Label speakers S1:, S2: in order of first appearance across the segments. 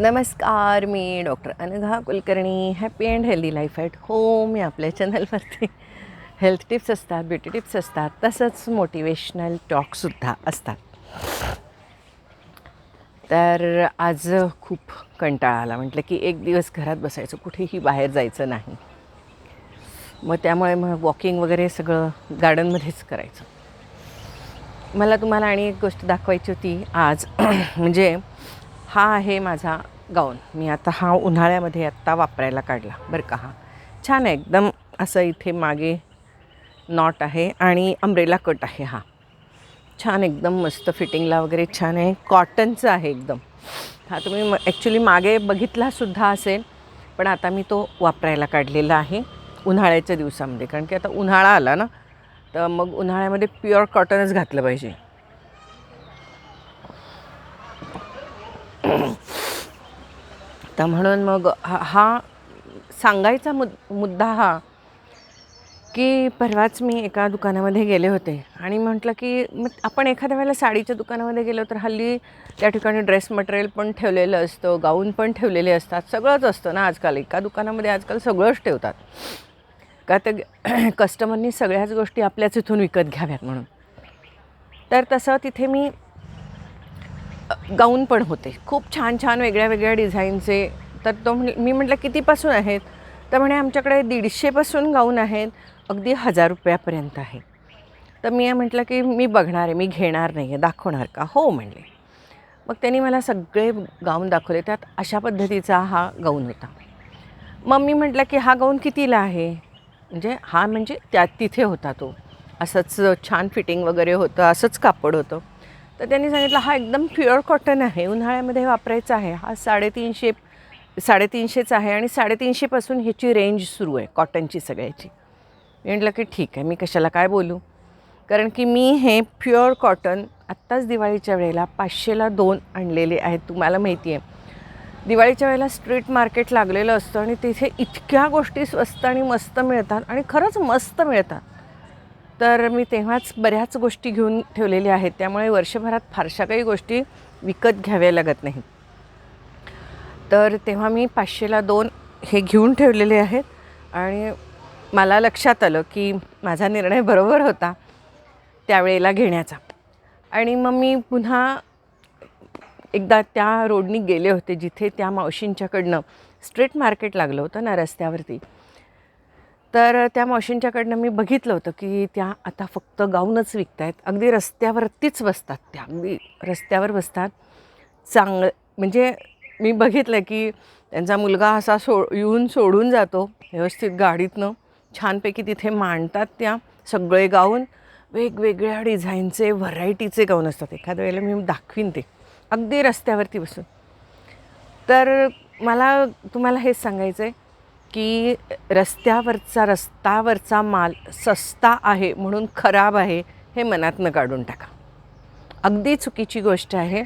S1: नमस्कार मी doctor Anagha Kulkarni. Happy and healthy life at home या आपल्या चॅनलवरती हेल्थ टिप्स असतात ब्युटी टिप्स असतात तसंच मोटिवेशनल टॉकसुद्धा असतात. तर आज खूप कंटाळा आला. म्हटलं की एक दिवस घरात बसायचं कुठेही बाहेर जायचं नाही. मग त्यामुळे मग वॉकिंग वगैरे सगळं गार्डनमध्येच करायचं. मला तुम्हाला आणि एक गोष्ट दाखवायची होती. आज म्हणजे हा आहे माझा गाऊन. मी आता हा उन्हाळ्यामध्ये आत्ता वापरायला काढला बरं का हा. छान आहे एकदम असं इथे मागे नॉट आहे आणि अम्ब्रेला कट आहे हा. छान एकदम मस्त फिटिंगला वगैरे छान आहे कॉटनचं आहे एकदम. हा तुम्ही ॲक्च्युली मागे बघितलासुद्धा असेल पण आता मी तो वापरायला काढलेला आहे उन्हाळ्याच्या दिवसामध्ये. कारण की आता उन्हाळा आला ना तर मग उन्हाळ्यामध्ये प्युअर कॉटनच घातलं पाहिजे. तर म्हणून मग हा हा सांगायचा मुद मुद्दा हा की परवाच मी एका दुकानामध्ये गेले होते. आणि म्हटलं की मग आपण एखाद्या वेळेला साडीच्या दुकानामध्ये गेलो तर हल्ली त्या ठिकाणी ड्रेस मटेरियल पण ठेवलेलं असतं गाऊन पण ठेवलेले असतात. सगळंच असतं ना आजकाल. एका दुकानामध्ये आजकाल सगळंच ठेवतात. का ते कस्टमरनी सगळ्याच गोष्टी आपल्याच इथून विकत घ्याव्यात म्हणून. तर तसं तिथे मी गाऊन पण होते. खूप छान छान वेगळ्या वेगळ्या डिझाईनचे. तर तो म्हण मी म्हटलं कितीपासून आहेत? तर म्हणे आमच्याकडे दीडशेपासून गाऊन आहेत. अगदी हजार रुपयापर्यंत आहे. तर मी म्हटलं की मी बघणार आहे मी घेणार नाही आहे दाखवणार का? हो म्हणले. मग त्यांनी मला सगळे गाऊन दाखवले. त्यात अशा पद्धतीचा हा गाऊन होता. मग मी म्हटलं की हा गाऊन कितीला आहे? म्हणजे हा म्हणजे त्या तिथे होता तो. असंच छान फिटिंग वगैरे होतं असंच कापड होतं. तर त्यांनी सांगितलं हा एकदम प्युअर कॉटन आहे. उन्हाळ्यामध्ये वापरायचा आहे. हा साडेतीनशे साडेतीनशेच आहे आणि साडेतीनशेपासून ह्याची रेंज सुरू आहे कॉटनची सगळ्याची. मी म्हटलं की ठीक आहे मी कशाला काय बोलू? कारण की मी हे प्युअर कॉटन आत्ताच दिवाळीच्या वेळेला पाचशेला दोन आणलेले आहेत तुम्हाला माहिती आहे. दिवाळीच्या वेळेला स्ट्रीट मार्केट लागलेलं असतं आणि तिथे इतक्या गोष्टी स्वस्त आणि मस्त मिळतात आणि खरंच मस्त मिळतात. तर मी तेव्हाच बऱ्याच गोष्टी घेऊन ठेवलेल्या आहेत. त्यामुळे वर्षभरात फारशा काही गोष्टी विकत घ्याव्या लागत नाही तर तेव्हा मी पाचशेला दोन हे घेऊन ठेवलेले आहेत. आणि मला लक्षात आलं की माझा निर्णय बरोबर होता त्यावेळेला घेण्याचा. आणि मग मी पुन्हा एकदा त्या रोडनी गेले होते जिथे त्या मावशींच्याकडनं स्ट्रीट मार्केट लागलं होतं ना रस्त्यावरती. तर त्या मावशींच्याकडनं मी बघितलं होतं की त्या आता फक्त गाऊनच विकत आहेत अगदी रस्त्यावरतीच बसतात त्या. अगदी रस्त्यावर बसतात. चांगलं म्हणजे मी बघितलं की त्यांचा मुलगा असा सो येऊन सोडून जातो व्यवस्थित गाडीतनं. छानपैकी तिथे मांडतात त्या सगळे गाऊन. वेगवेगळ्या डिझाईनचे व्हरायटीचे गाऊन असतात. एखाद्या वेळेला मी दाखवीन ते. अगदी रस्त्यावरती बसून. तर मला तुम्हाला हेच सांगायचं आहे की रस्त्यावरचा रस्त्यावरचा माल सस्ता आहे म्हणून खराब आहे हे मनातनं काढून टाका. अगदी चुकीची गोष्ट आहे.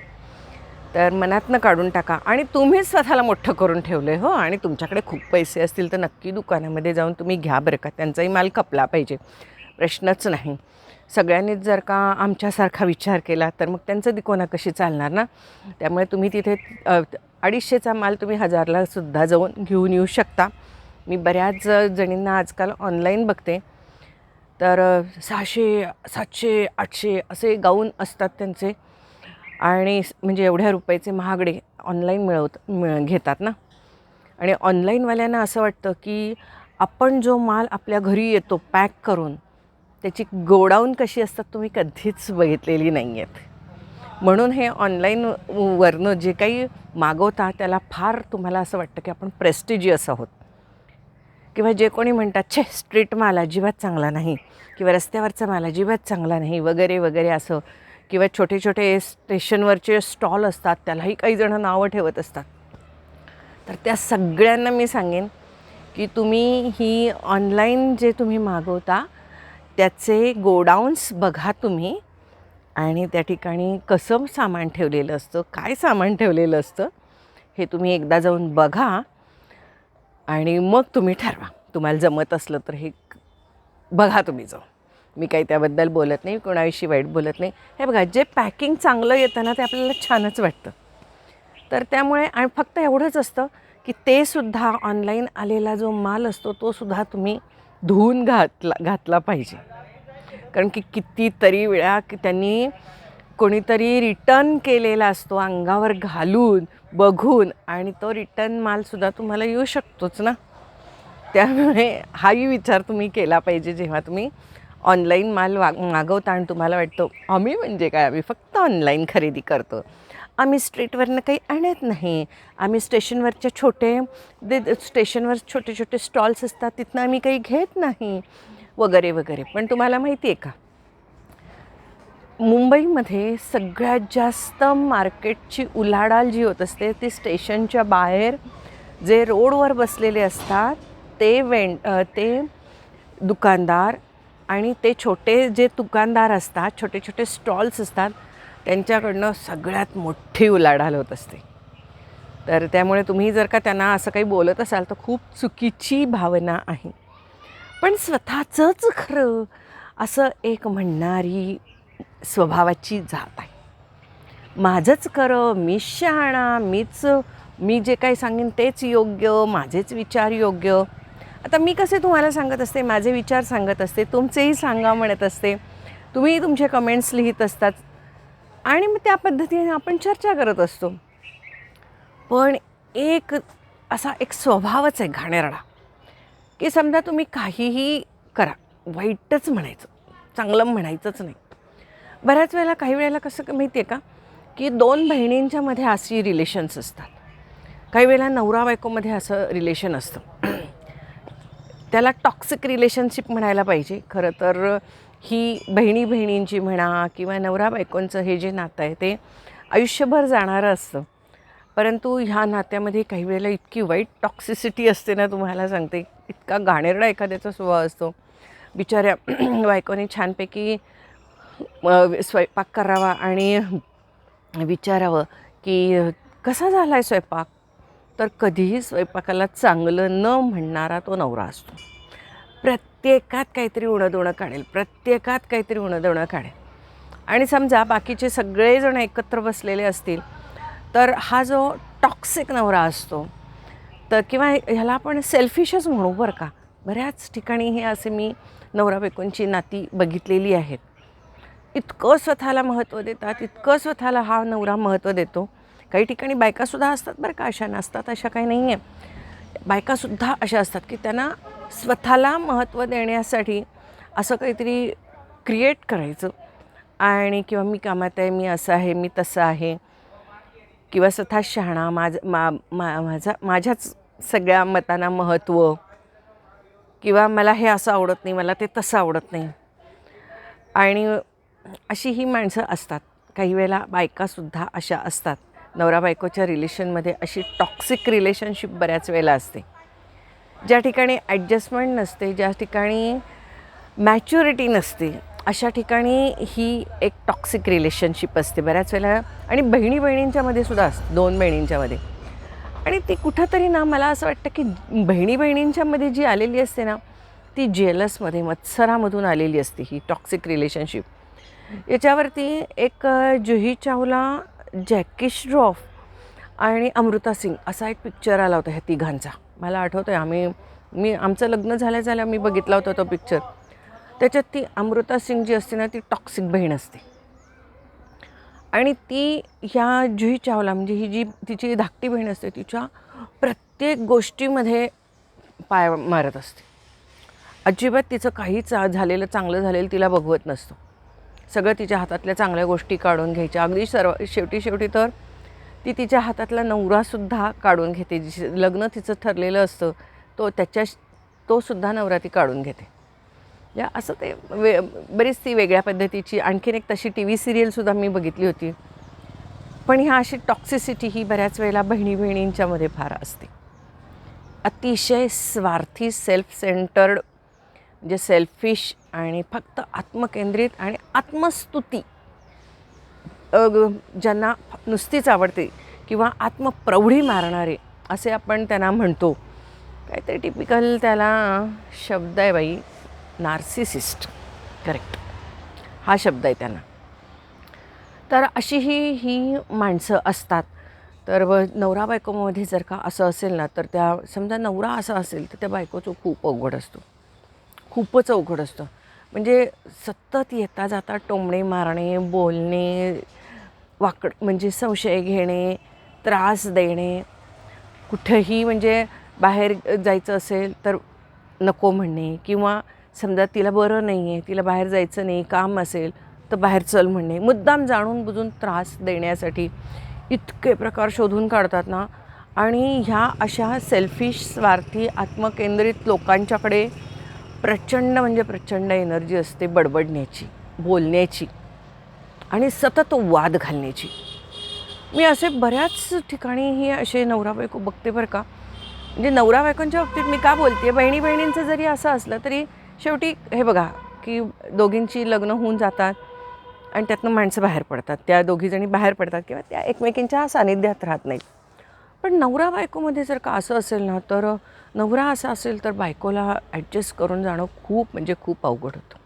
S1: तर मनातनं काढून टाका. आणि तुम्हीच स्वतःला मोठं करून ठेवलं आहे हो. आणि तुमच्याकडे खूप पैसे असतील तर नक्की दुकानामध्ये जाऊन तुम्ही घ्या बरं का. त्यांचाही माल खपला पाहिजे. प्रश्नच नाही. सगळ्यांनीच जर का आमच्यासारखा विचार केला तर मग त्यांचं दिकोना कशी चालणार ना? त्यामुळे तुम्ही तिथे अडीचशेचा माल तुम्ही हजारला सुद्धा जाऊन घेऊन येऊ शकता. मी बऱ्याच जणींना आजकाल ऑनलाईन बघते. तर सहाशे सातशे आठशे असे गाऊन असतात त्यांचे. आणि म्हणजे एवढ्या रुपयाचे महागडे ऑनलाईन मिळवत मिळ घेतात ना. आणि ऑनलाईनवाल्यांना असं वाटतं की आपण जो माल आपल्या घरी येतो पॅक करून त्याची गोडाऊन कशी असतात तुम्ही कधीच बघितलेली नाही आहेत म्हणून हे ऑनलाईन वरनं जे काही मागवता त्याला फार तुम्हाला असं वाटतं की आपण प्रेस्टिजियस आहोत. किंवा जे कोणी म्हणतात छे स्ट्रीट माल अजिबात चांगला नाही किंवा रस्त्यावरचा माल अजिबात चांगला नाही वगैरे वगैरे असं. किंवा छोटे छोटे स्टेशनवरचे स्टॉल असतात त्यालाही काही जणं नावं ठेवत असतात. तर त्या सगळ्यांना मी सांगेन की तुम्ही ही ऑनलाईन जे तुम्ही मागवता त्याचे गोडाऊन्स बघा तुम्ही आणि त्या ठिकाणी कसं सामान ठेवलेलं असतं काय सामान ठेवलेलं असतं हे तुम्ही एकदा जाऊन बघा. आणि मग तुम्ही ठरवा. तुम्हाला जमत असलं तर हे बघा तुम्ही जाऊन. मी काही त्याबद्दल बोलत नाही कोणाविषयी वाईट बोलत नाही. हे बघा जे पॅकिंग चांगलं येतं ना ते आपल्याला छानच वाटतं. तर त्यामुळे आणि फक्त एवढंच असतं की ते सुद्धा ऑनलाईन आलेला जो माल असतो तो सुद्धा तुम्ही धुवून घातला घातला पाहिजे. कारण की कितीतरी वेळा की त्यांनी कोणीतरी रिटर्न केलेला असतो अंगावर घालून बघून आणि तो रिटर्न मालसुद्धा तुम्हाला येऊ शकतोच ना. त्यामुळे हाही विचार तुम्ही केला पाहिजे जेव्हा तुम्ही ऑनलाईन माल वाग मागवता आणि तुम्हाला वाटतो आम्ही म्हणजे काय? आम्ही फक्त ऑनलाईन खरेदी करतो. आम्ही स्ट्रीटवरनं काही आणत नाही. आम्ही स्टेशनवरच्या छोटे दे स्टेशनवर छोटे छोटे स्टॉल्स असतात तिथनं आम्ही काही घेत नाही. वगैरे वगैरे. पण तुम्हाला माहिती आहे का? मुंबईमध्ये सगळ्यात जास्त मार्केटची उलाढाल जी होत असते ती स्टेशनच्या बाहेर जे रोडवर बसलेले असतात ते वें ते दुकानदार आणि ते छोटे जे दुकानदार असतात छोटे छोटे स्टॉल्स असतात त्यांच्याकडनं सगळ्यात मोठी उलाढाल होत असते. तर त्यामुळे तुम्ही जर का त्यांना असं काही बोलत असाल तर खूप चुकीची भावना आहे. पण स्वतःचंच खरं असं एक म्हणणारी स्वभावाची जात आहे. माझंच खरं मीच शहाणा मीच मी जे काही सांगेन तेच योग्य माझेच विचार योग्य. आता मी कसे तुम्हाला सांगत असते माझे विचार सांगत असते तुमचेही सांगा म्हणत असते. तुम्ही तुमचे कमेंट्स लिहित असतात. आणि मग त्या पद्धतीने आपण चर्चा करत असतो. पण एक असा एक स्वभावच आहे घाणेरडा की समजा तुम्ही काहीही करा वाईटच म्हणायचं चांगलं म्हणायचंच नाही. बऱ्याच वेळेला काही वेळेला कसं माहिती आहे का? की दोन बहिणींच्यामध्ये अशी रिलेशन्स असतात. काही वेळेला नवरा बायकोमध्ये असं रिलेशन असतं. त्याला टॉक्सिक रिलेशनशिप म्हणायला पाहिजे. खरं तर ही बहिणी बहिणींची म्हणा किंवा नवरा बायकोंचं हे जे नातं आहे ते आयुष्यभर जाणारं असतं. परंतु ह्या नात्यामध्ये काही वेळेला इतकी वाईट टॉक्सिसिटी असते ना तुम्हाला सांगते. इतका घाणेरडा एखाद्याचा स्वभाव असतो. बिचाऱ्या बायकोने छानपैकी स्वयंपाक करावा आणि विचारावं की कसा झाला आहे स्वयंपाक? तर कधीही स्वयंपाकाला चांगलं न म्हणणारा तो नवरा असतो. प्रत्येकात काहीतरी उणंदोणं काढेल प्रत्येकात काहीतरी उणंदोणं काढेल. आणि समजा बाकीचे सगळेजण एकत्र बसलेले असतील तर हा जो टॉक्सिक नवरा असतो तर किंवा ह्याला आपण सेल्फिशच म्हणू बरं का. बऱ्याच ठिकाणी हे असे मी नवरा बायकोंची नाती बघितलेली आहेत. इतकं स्वतःला महत्त्व देतात इतकं स्वतःला हा नवरा महत्त्व देतो. काही ठिकाणी बायकासुद्धा असतात बरं का अशा नसतात अशा काही नाही आहे बायकासुद्धा अशा असतात की त्यांना स्वतःला महत्त्व देण्यासाठी असं काहीतरी क्रिएट करायचं. आणि किंवा मी कामात आहे मी असं आहे मी तसं आहे. किंवा स्वतः शहाणा माझ मा मा माझा माझ्याच सगळ्या मतांना महत्त्व. किंवा मला हे असं आवडत नाही मला ते तसं आवडत नाही. आणि अशी ही माणसं असतात. काही वेळेला बायकासुद्धा अशा असतात. नवरा बायकोच्या रिलेशनमध्ये अशी टॉक्सिक रिलेशनशिप बऱ्याच वेळेला असते. ज्या ठिकाणी ॲडजस्टमेंट नसते ज्या ठिकाणी मॅच्युरिटी नसते अशा ठिकाणी ही एक टॉक्सिक रिलेशनशिप असते बऱ्याच वेळेला. आणि बहिणी बहिणींच्यामध्ये सुद्धा असते दोन बहिणींच्यामध्ये आणि ती कुठंतरी ना मला असं वाटतं की बहिणी बहिणींच्यामध्ये जी आलेली असते ना ती जेलसमध्ये मत्सरामधून आलेली असते ही टॉक्सिक रिलेशनशिप याच्यावरती एक जुही चावला जॅकी श्रॉफ आणि अमृता सिंग असा एक पिक्चर आला होता ह्या तिघांचा. मला आठवतं आहे आम्ही मी आमचं लग्न झाल्या झाल्या मी बघितला होता तो पिक्चर त्याच्यात ती अमृता सिंग जी असते ना ती टॉक्सिक बहीण असते. आणि ती ह्या जुही चावला म्हणजे ही जी तिची धाकटी बहीण असते तिच्या प्रत्येक गोष्टीमध्ये पाय मारत असते. अजिबात तिचं काहीच झालेलं चांगलं झालेलं तिला बघवत नसतं. सगळं तिच्या हातातल्या चांगल्या गोष्टी काढून घ्यायच्या. अगदी सर्व शेवटी शेवटी तर ती तिच्या हातातला नवरासुद्धा काढून घेते. जी लग्न तिचं ठरलेलं असतं तो त्याच्या तो सुद्धा नवरा ती काढून घेते. या असं ते वे बरीच ती वेगळ्या पद्धतीची आणखीन एक तशी टी व्ही सिरियलसुद्धा मी बघितली होती. पण ह्या अशी टॉक्सिसिटी ही बऱ्याच वेळेला बहिणी बहिणींच्यामध्ये फार असते. अतिशय स्वार्थी सेल्फ सेंटर्ड म्हणजे सेल्फिश आणि फक्त आत्मकेंद्रित आणि आत्मस्तुती. ज्यांना नुसतीच आवडते किंवा आत्मप्रौढी मारणारे असे आपण त्यांना म्हणतो. काहीतरी टिपिकल त्याला शब्द आहे बाई नार्सिसिस्ट करेक्ट हा शब्द आहे त्यांना. तर अशी ही ही माणसं असतात. तर व नवरा बायकोमध्ये जर का असं असेल ना तर त्या समजा नवरा असा असेल तर त्या बायकोचं खूप अवघड असतो. खूपच अवघड असतं. म्हणजे सतत येता जाता टोमणे मारणे बोलणे वाकड म्हणजे संशय घेणे त्रास देणे. कुठंही म्हणजे बाहेर जायचं असेल तर नको म्हणणे किंवा समजा तिला बरं नाही आहे तिला बाहेर जायचं नाही काम असेल तर बाहेर चल म्हणणे. मुद्दाम जाणून बुजून त्रास देण्यासाठी इतके प्रकार शोधून काढतात ना. आणि ह्या अशा सेल्फिश स्वार्थी आत्मकेंद्रित लोकांच्याकडे प्रचंड म्हणजे प्रचंड एनर्जी असते बडबडण्याची बोलण्याची आणि सतत वाद घालण्याची. मी असे बऱ्याच ठिकाणी ही असे नवरा बायको बघते बरं का. म्हणजे नवरा बायकोंच्या बाबतीत मी का बोलते? बहिणी बहिणींचं जरी असं असलं तरी शेवटी हे बघा की दोघींची लग्न होऊन जातात आणि त्यातनं माणसं बाहेर पडतात. त्या दोघीजणी बाहेर पडतात किंवा त्या एकमेकींच्या सानिध्यात राहत नाहीत. पण नवरा बायकोमध्ये जर का असं असेल ना तर नवरा असा असेल तर बायकोला ॲडजस्ट करून जाणं खूप म्हणजे खूप अवघड होतं.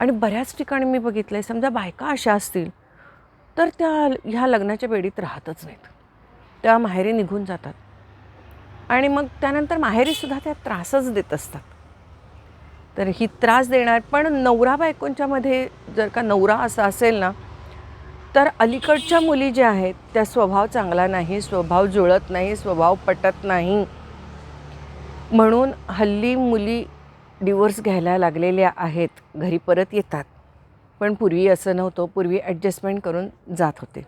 S1: आणि बऱ्याच ठिकाणी मी बघितलं आहे समजा बायका अशा असतील तर त्या ह्या लग्नाच्या बेडीत राहतच नाहीत. त्या माहेरी निघून जातात. आणि मग त्यानंतर माहेरीसुद्धा त्या त्रासच देत असतात. तर ही त्रास देणार पण नवरा बायकोंच्यामध्ये जर का नवरा असा असेल ना तर अलीकडच्या मुली ज्या आहेत त्या स्वभाव चांगला नाही स्वभाव जुळत नाही स्वभाव पटत नाही. म्हणून हल्ली मुली डिवोर्स घ्यायला लागलेल्या आहेत. घरी परत येतात. पण पूर्वी असं नव्हतं. पूर्वी ॲडजस्टमेंट करून जात होते.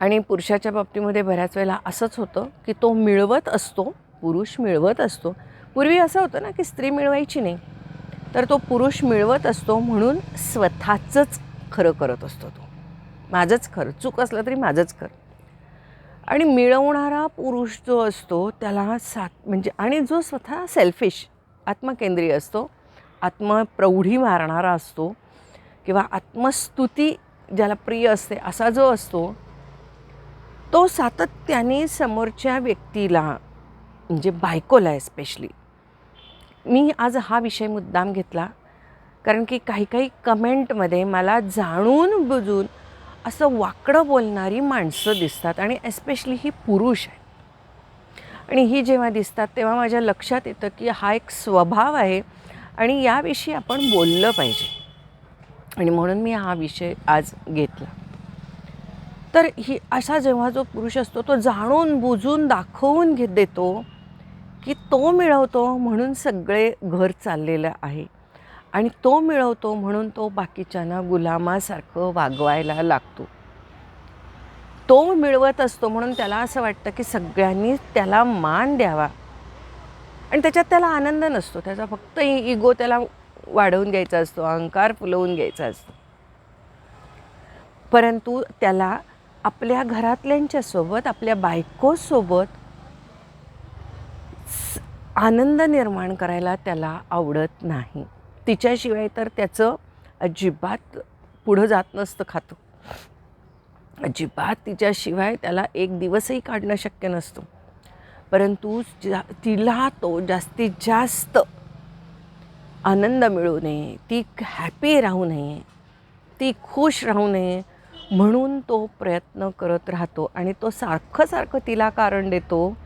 S1: आणि पुरुषाच्या बाबतीमध्ये बऱ्याच वेळेला असंच होतं की तो मिळवत असतो पुरुष मिळवत असतो. पूर्वी असं होतं ना की स्त्री मिळवायची नाही. तर तो पुरुष मिळवत असतो म्हणून स्वतःचंच खरं करत असतो तो. माझंच खरं. चूक असलं तरी माझंच खरं. आणि मिळवणारा पुरुष जो असतो त्याला सात म्हणजे आणि जो स्वतः सेल्फिश आत्मकेंद्रीय असतो आत्मप्रौढी मारणारा असतो किंवा आत्मस्तुती ज्याला प्रिय असते असा जो असतो तो सातत्याने समोरच्या व्यक्तीला म्हणजे बायकोला स्पेशली मी आज हा विषय मुद्दाम घेतला कारण की काही काही कमेंटमध्ये मला जाणून बुजून असं वाकडं बोलणारी माणसं दिसतात आणि एस्पेशली ही पुरुष आहे आणि ही जेव्हा दिसतात तेव्हा माझ्या लक्षात येतं की हा एक स्वभाव आहे आणि याविषयी आपण बोललं पाहिजे. आणि म्हणून मी हा विषय आज घेतला. तर ही असा जेव्हा जो पुरुष असतो तो जाणून बुजून दाखवून घेत देतो की तो मिळवतो म्हणून सगळे घर चाललेलं आहे. आणि तो मिळवतो म्हणून तो बाकीच्यांना गुलामासारखं वागवायला लागतो. तो मिळवत असतो म्हणून त्याला असं वाटतं की सगळ्यांनी त्याला मान द्यावा. आणि त्याच्यात त्याला आनंद नसतो. त्याचा फक्त इगो त्याला वाढवून घ्यायचा असतो अहंकार फुलवून घ्यायचा असतो. परंतु त्याला आपल्या घरातल्यांच्या सोबत आपल्या बायकोसोबत आनंद निर्माण करायला त्याला आवडत नाही. तिच्याशिवाय तर त्याचं अजिबात पुढं जात नसतं खातं. अजिबात तिच्याशिवाय त्याला एक दिवसही काढणं शक्य नसतं. परंतु जा तिला तो जास्तीत जास्त आनंद मिळू नये ती हॅपी राहू नये ती खुश राहू नये म्हणून तो प्रयत्न करत राहतो. आणि तो सारखं सारखं तिला कारण देतो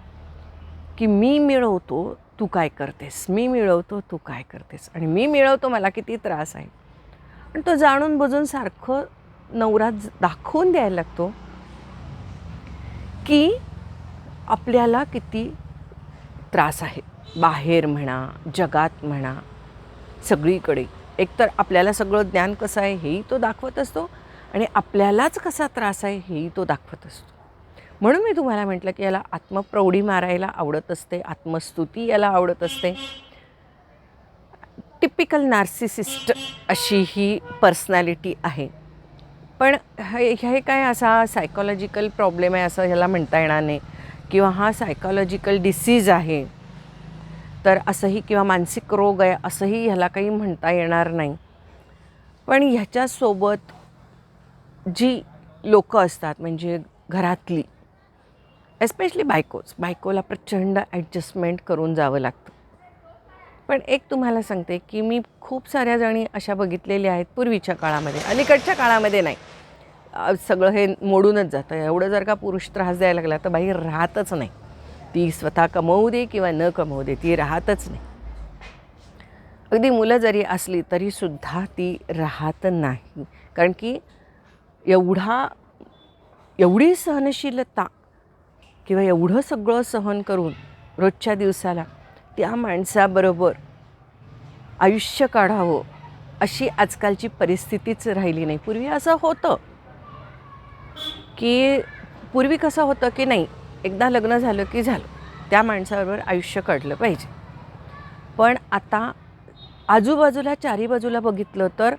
S1: की मी मिळवतो तू काय करतेस? मी मिळवतो तू काय करतेस? आणि मी मिळवतो मला किती त्रास आहे? आणि तो जाणून बुजून सारखं नवरा दाखवून द्यायला लागतो की आपल्याला किती त्रास आहे. बाहेर म्हणा जगात म्हणा सगळीकडे. एकतर आपल्याला सगळं ज्ञान कसं आहे हेही तो दाखवत असतो आणि आपल्यालाच कसा त्रास आहे हेही तो दाखवत असतो. म्हणून मी तुम्हाला म्हटलं की याला आत्मप्रौढी मारायला आवडत असते आत्मस्तुती याला आवडत असते. टिपिकल नार्सिसिस्ट अशी ही पर्सनॅलिटी आहे. पण हे हे काय असा सायकॉलॉजिकल प्रॉब्लेम आहे असं ह्याला म्हणता येणार नाही. किंवा हा सायकॉलॉजिकल डिसीज आहे तर असंही किंवा मानसिक रोग आहे असंही ह्याला काही म्हणता येणार नाही. पण ह्याच्यासोबत जी लोकं असतात म्हणजे घरातली एस्पेशली बायकोच. बायकोला प्रचंड ॲडजस्टमेंट करून जावं लागतं. पण एक तुम्हाला सांगते की मी खूप साऱ्या जणी अशा बघितलेल्या आहेत पूर्वीच्या काळामध्ये. अलीकडच्या काळामध्ये नाही. सगळं हे मोडूनच जातं. एवढं जर का पुरुष त्रास द्यायला लागला तर बाई राहतच नाही. ती स्वतः कमवू दे किंवा न कमवू दे ती राहतच नाही. अगदी मुलं जरी असली तरीसुद्धा ती राहत नाही. कारण की एवढा एवढी सहनशीलता किंवा एवढं सगळं सहन करून रोजच्या दिवसाला त्या माणसाबरोबर आयुष्य काढावं अशी आजकालची परिस्थितीच राहिली नाही. पूर्वी असं होतं की पूर्वी कसं होतं की नाही एकदा लग्न झालं की झालं त्या माणसाबरोबर आयुष्य काढलं पाहिजे. पण आता आजूबाजूला चारी बाजूला बघितलं तर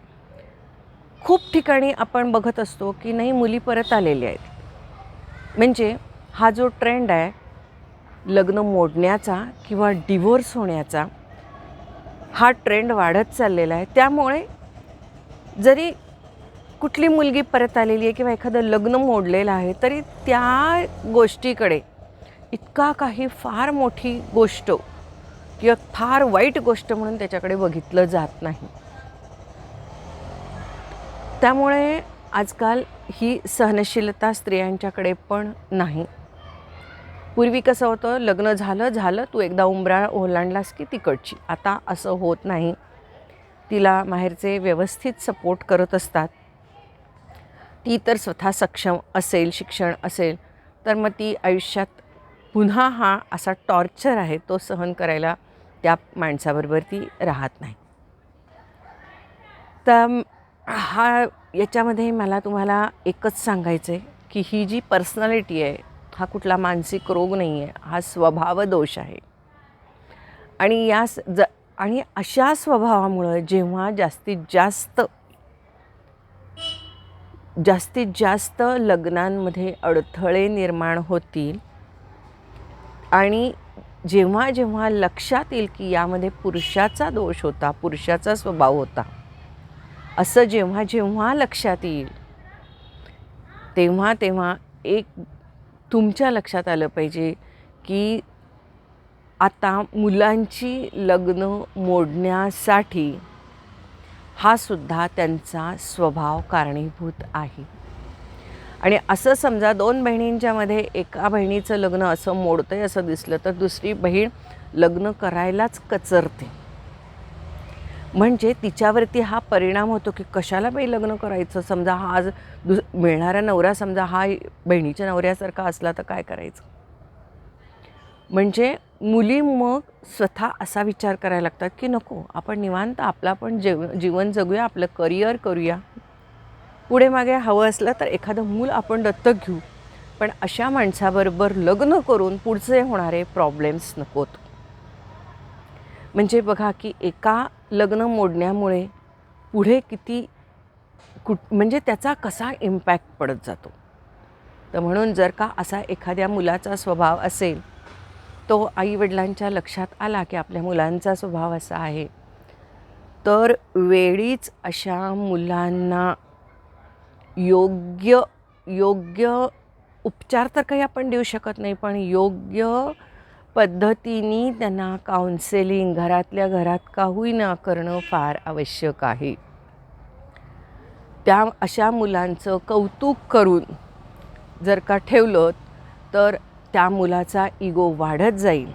S1: खूप ठिकाणी आपण बघत असतो की नाही मुली परत आलेल्या आहेत. म्हणजे हा जो ट्रेंड आहे लग्न मोडण्याचा किंवा डिवोर्स होण्याचा हा ट्रेंड वाढत चाललेला आहे. त्यामुळे जरी कुठली मुलगी परत आलेली आहे किंवा एखादं लग्न मोडलेलं आहे तरी त्या गोष्टीकडे इतका काही फार मोठी गोष्ट किंवा फार वाईट गोष्ट म्हणून त्याच्याकडे बघितलं जात नाही. त्यामुळे आजकाल ही सहनशीलता स्त्रियांच्याकडे पण नाही. पूर्वी कसं होतं लग्न झालं झालं तू एकदा उंबराळ ओलांडलास की तिकडची. आता असं होत नाही. तिला माहेरचे व्यवस्थित सपोर्ट करत असतात. ती तर स्वतः सक्षम असेल शिक्षण असेल तर मग ती आयुष्यात पुन्हा हा असा टॉर्चर आहे तो सहन करायला त्या माणसाबरोबर ती राहत नाही. तर हा याच्यामध्ये मला तुम्हाला एकच सांगायचं आहे की ही जी पर्सनॅलिटी आहे हा कुठला मानसिक रोग नाही आहे हा स्वभाव दोष आहे. आणि या स- ज आणि अशा स्वभावामुळं जेव्हा जास्तीत जास्त जास्तीत जास्त लग्नांमध्ये अडथळे निर्माण होतील आणि जेव्हा जेव्हा लक्षात येईल की यामध्ये पुरुषाचा दोष होता पुरुषाचा स्वभाव होता असं जेव्हा जेव्हा लक्षात येईल तेव्हा तेव्हा एक तुमच्या लक्षात आलं पाहिजे की आता मुलांची लग्न मोडण्यासाठी हा सुद्धा त्यांचा स्वभाव कारणीभूत आहे. आणि असं समजा दोन बहिणींच्यामध्ये एका बहिणीचं लग्न असं मोडतं आहे असं दिसलं तर दुसरी बहीण लग्न करायलाच कचरते. म्हणजे तिच्यावरती हा परिणाम होतो की कशाला बाई लग्न करायचं? समजा हा आज दुस मिळणारा नवरा समजा हा बहिणीच्या नवऱ्यासारखा असला तर काय करायचं? म्हणजे मुली मग स्वतः असा विचार करायला लागतात की नको आपण निवांत आपला पण जेव जीवन जगूया आपलं करिअर करूया. पुढे मागे हवं असलं तर एखादं मूल आपण दत्तक घेऊ. पण अशा माणसाबरोबर लग्न करून पुढचे होणारे प्रॉब्लेम्स नकोत. म्हणजे बघा की एका लग्न मोडण्यामुळे पुढे किती कुठ म्हणजे त्याचा कसा इम्पॅक्ट पडत जातो? तर म्हणून जर का असा एखाद्या मुलाचा स्वभाव असेल तो आईवडिलांच्या लक्षात आला की आपल्या मुलांचा स्वभाव असा आहे तर वेळीच अशा मुलांना योग्य योग्य उपचार तर काही आपण देऊ शकत नाही पण योग्य पद्धतीने त्यांना काउन्सेलिंग घरातल्या घरात का होईना करणं फार आवश्यक आहे. त्या अशा मुलांचं कौतुक करून जर का ठेवलं तर त्या मुलाचा इगो वाढत जाईल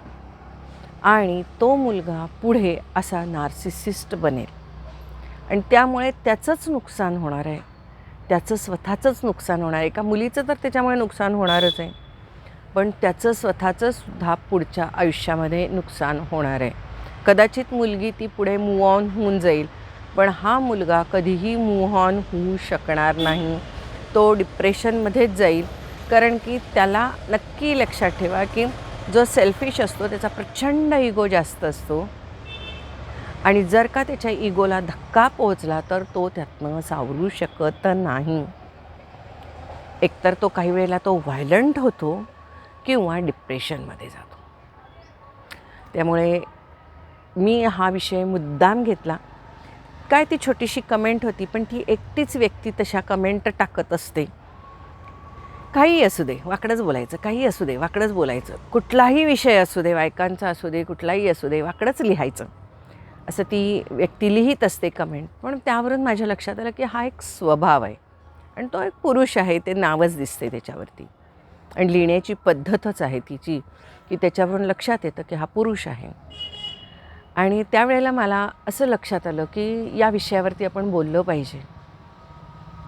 S1: आणि तो मुलगा पुढे असा नार्सिसिस्ट बनेल. आणि त्यामुळे त्याचंच नुकसान होणार आहे. त्याचं स्वतःचंच नुकसान होणार आहे. एका मुलीचं तर त्याच्यामुळे नुकसान होणारच आहे. पण त्याचं स्वतःचं सुद्धा पुढच्या आयुष्यामध्ये नुकसान होणार आहे. कदाचित मुलगी ती पुढे मूव ऑन होऊन जाईल पण हा मुलगा कधीही मूव ऑन होऊ शकणार नाही. तो डिप्रेशनमध्येच जाईल कारण की त्याला नक्की लक्षात ठेवा की जो सेल्फिश असतो त्याचा प्रचंड इगो जास्त असतो. आणि जर का त्याच्या इगोला धक्का पोहोचला तर तो त्यातनं सावरू शकत नाही. एकतर तो काही वेळेला तो व्हायलंट होतो किंवा डिप्रेशनमध्ये जातो. त्यामुळे मी हा विषय मुद्दाम घेतला. काय ती छोटीशी कमेंट होती पण ती एकटीच व्यक्ती तशा कमेंट टाकत असते. काहीही असू दे वाकडंच बोलायचं काही असू दे वाकडंच बोलायचं. कुठलाही विषय असू दे बायकांचा असू दे कुठलाही असू दे वाकडंच लिहायचं. असं ती व्यक्ती लिहित असते कमेंट पण त्यावरून माझ्या लक्षात आलं की हा एक स्वभाव आहे. आणि तो एक पुरुष आहे ते नावच दिसते त्याच्यावरती. आणि लिहिण्याची पद्धतच आहे तिची की त्याच्यावरून लक्षात येतं की हा पुरुष आहे. आणि त्यावेळेला मला असं लक्षात आलं की या विषयावरती आपण बोललं पाहिजे.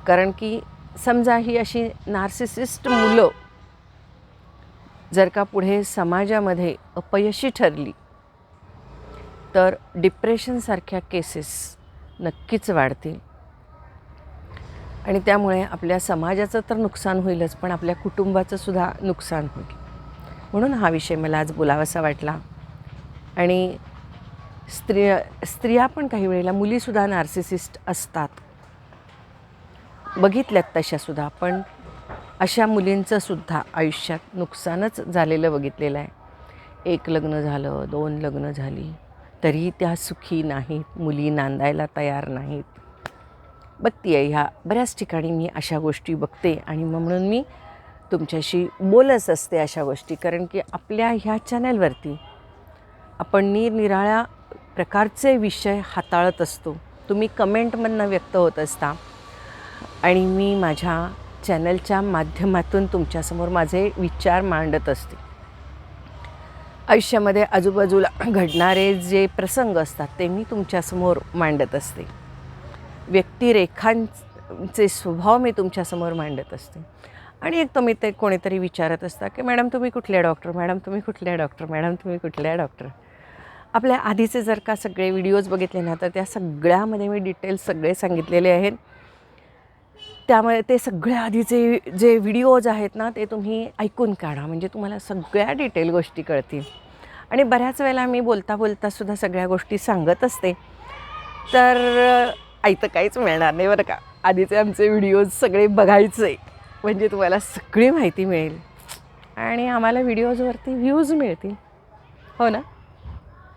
S1: कारण की समजा ही अशी नार्सिसिस्ट मुलं जर का पुढे समाजामध्ये अपयशी ठरली तर डिप्रेशनसारख्या केसेस नक्कीच वाढतील. आणि त्यामुळे आपल्या समाजाचं तर नुकसान होईलच पण आपल्या कुटुंबाचं सुद्धा नुकसान होईल. म्हणून हा विषय मला आज बोलावासा वाटला. आणि स्त्रिया स्त्रिया पण काही वेळेला मुलीसुद्धा नार्सिसिस्ट असतात. बघितल्यात तशासुद्धा पण अशा मुलींचंसुद्धा आयुष्यात नुकसानच झालेलं बघितलेलं आहे. एक लग्न झालं दोन लग्न झाली तरी त्या सुखी नाहीत मुली नांदायला तयार नाहीत. बघते आहे ह्या बऱ्याच ठिकाणी मी अशा गोष्टी बघते आणि मग म्हणून मी तुमच्याशी बोलत असते अशा गोष्टी. कारण की आपल्या ह्या चॅनलवरती आपण निरनिराळ्या प्रकारचे विषय हाताळत असतो. तुम्ही कमेंटमधनं व्यक्त होत असता आणि मी माझ्या चॅनलच्या माध्यमातून तुमच्यासमोर माझे विचार मांडत असते. आयुष्यामध्ये आजूबाजूला घडणारे जे प्रसंग असतात ते मी तुमच्यासमोर मांडत असते. व्यक्तिरेखांचे स्वभाव मी तुमच्यासमोर मांडत असते. आणि एक तुम्ही ते कोणीतरी विचारत असता की मॅडम तुम्ही कुठले डॉक्टर? मॅडम तुम्ही कुठले डॉक्टर? मॅडम तुम्ही कुठल्या डॉक्टर? आपल्या आधीचे जर का सगळे व्हिडिओज बघितले ना तर त्या सगळ्यामध्ये मी डिटेल्स सगळे सांगितलेले आहेत. त्यामुळे ते सगळ्या आधीचे जे व्हिडिओज आहेत ना ते तुम्ही ऐकून काढा. म्हणजे तुम्हाला सगळ्या डिटेल गोष्टी कळतील. आणि बऱ्याच वेळेला मी बोलता बोलता सुद्धा सगळ्या गोष्टी सांगत असते. तर ऐतं काहीच मिळणार नाही बरं का. आधीचे आमचे व्हिडिओज सगळे बघायचे. म्हणजे तुम्हाला सगळी माहिती मिळेल. आणि आम्हाला व्हिडिओजवरती व्ह्यूज मिळतील. हो ना?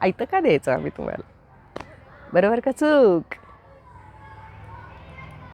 S1: ऐतं का द्यायचं आम्ही तुम्हाला? बरोबर का चूक?